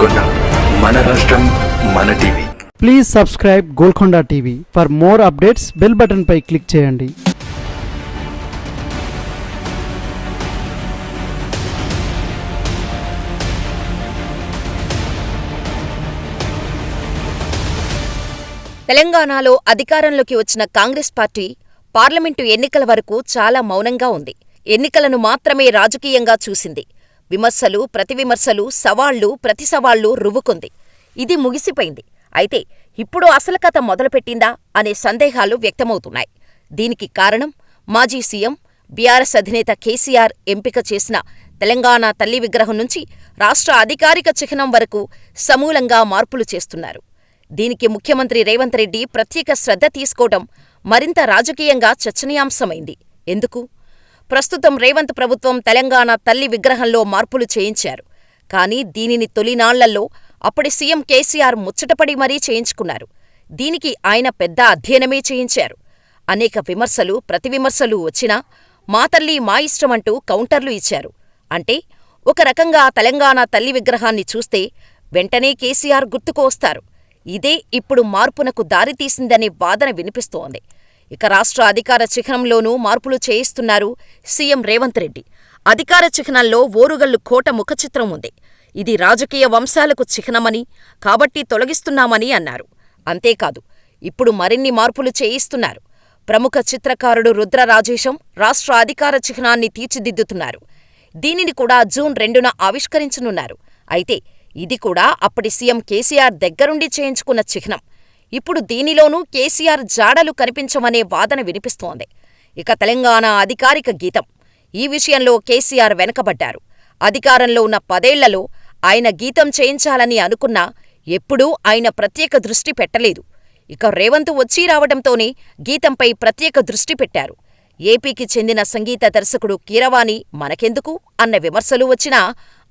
రాష్ట్రం మన TV. Please subscribe Golconda TV. For more updates bell button pi click చేయండి. తెలంగాణలో అధికారంలోకి వచ్చిన కాంగ్రెస్ పార్టీ పార్లమెంటు ఎన్నికల వరకు చాలా మౌనంగా ఉంది. ఎన్నికలను మాత్రమే రాజకీయంగా చూసింది. విమర్శలు ప్రతివిమర్శలు సవాళ్ళు ప్రతిసవాళ్ళు రువ్వుకుంది. ఇది ముగిసిపోయింది. అయితే ఇప్పుడు అసలు కథ మొదలుపెట్టిందా అనే సందేహాలు వ్యక్తమవుతున్నాయి. దీనికి కారణం మాజీ సీఎం బీఆర్ఎస్ అధినేత కేసీఆర్ ఎంపిక చేసిన తెలంగాణ తల్లి విగ్రహం నుంచి రాష్ట్ర అధికారిక చిహ్నం వరకు సమూలంగా మార్పులు చేస్తున్నారు. దీనికి ముఖ్యమంత్రి రేవంత్ రెడ్డి ప్రత్యేక శ్రద్ధ తీసుకోవడం మరింత రాజకీయంగా చర్చనీయాంశమైంది. ఎందుకు? ప్రస్తుతం రేవంత్ ప్రభుత్వం తెలంగాణ తల్లి విగ్రహంలో మార్పులు చేయించారు. కానీ దీనిని తొలినాళ్ళలో అప్పటి సీఎం కేసీఆర్ ముచ్చటపడి మరీ చేయించుకున్నారు. దీనికి ఆయన పెద్ద అధ్యయనమే చేయించారు. అనేక విమర్శలు ప్రతివిమర్శలు వచ్చినా మా తల్లి మా ఇష్టమంటూ కౌంటర్లు ఇచ్చారు. అంటే ఒక రకంగా తెలంగాణ తల్లి విగ్రహాన్ని చూస్తే వెంటనే కేసీఆర్ గుర్తుకు వస్తారు. ఇదే ఇప్పుడు మార్పునకు దారితీసిందనే వాదన వినిపిస్తోంది. ఇక రాష్ట్ర అధికార చిహ్నంలోనూ మార్పులు చేయిస్తున్నారు సీఎం రేవంత్ రెడ్డి. అధికార చిహ్నంలో ఓరుగల్లు కోట ముఖచిత్రం ఉంది. ఇది రాజకీయ వంశాలకు చిహ్నమని కాబట్టి తొలగిస్తున్నామని అన్నారు. అంతేకాదు ఇప్పుడు మరిన్ని మార్పులు చేయిస్తున్నారు. ప్రముఖ చిత్రకారుడు రుద్ర రాజేశం రాష్ట్ర అధికార చిహ్నాన్ని తీర్చిదిద్దుతున్నారు. దీనిని కూడా జూన్ రెండున ఆవిష్కరించనున్నారు. అయితే ఇది కూడా అప్పటి సీఎం కేసీఆర్ దగ్గరుండి చేయించుకున్న చిహ్నం. ఇప్పుడు దీనిలోనూ కేసీఆర్ జాడలు కనిపించమనే వాదన వినిపిస్తోంది. ఇక తెలంగాణ అధికారిక గీతం. ఈ విషయంలో కేసీఆర్ వెనకబడ్డారు. అధికారంలో ఉన్న పదేళ్ళలో ఆయన గీతం చేయించాలని అనుకున్నా ఎప్పుడూ ఆయన ప్రత్యేక దృష్టి పెట్టలేదు. ఇక రేవంత్ వచ్చీ రావడంతోనే గీతంపై ప్రత్యేక దృష్టి పెట్టారు. ఏపీకి చెందిన సంగీత దర్శకుడు కీరవాణి మనకెందుకు అన్న విమర్శలు వచ్చినా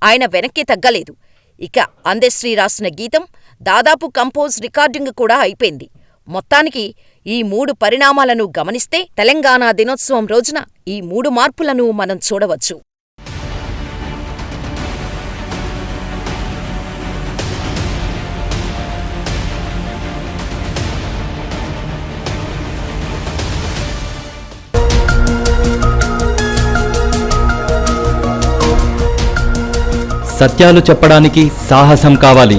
ఆయన వెనక్కి తగ్గలేదు. ఇక అందెశ్రీ రాసిన గీతం దాదాపు కంపోజ్ రికార్డింగ్ కూడా అయిపోయింది. మొత్తానికి ఈ మూడు పరిణామాలను గమనిస్తే తెలంగాణ దినోత్సవం రోజున ఈ మూడు మార్పులను మనం చూడవచ్చు. సత్యాలు చెప్పడానికి సాహసం కావాలి.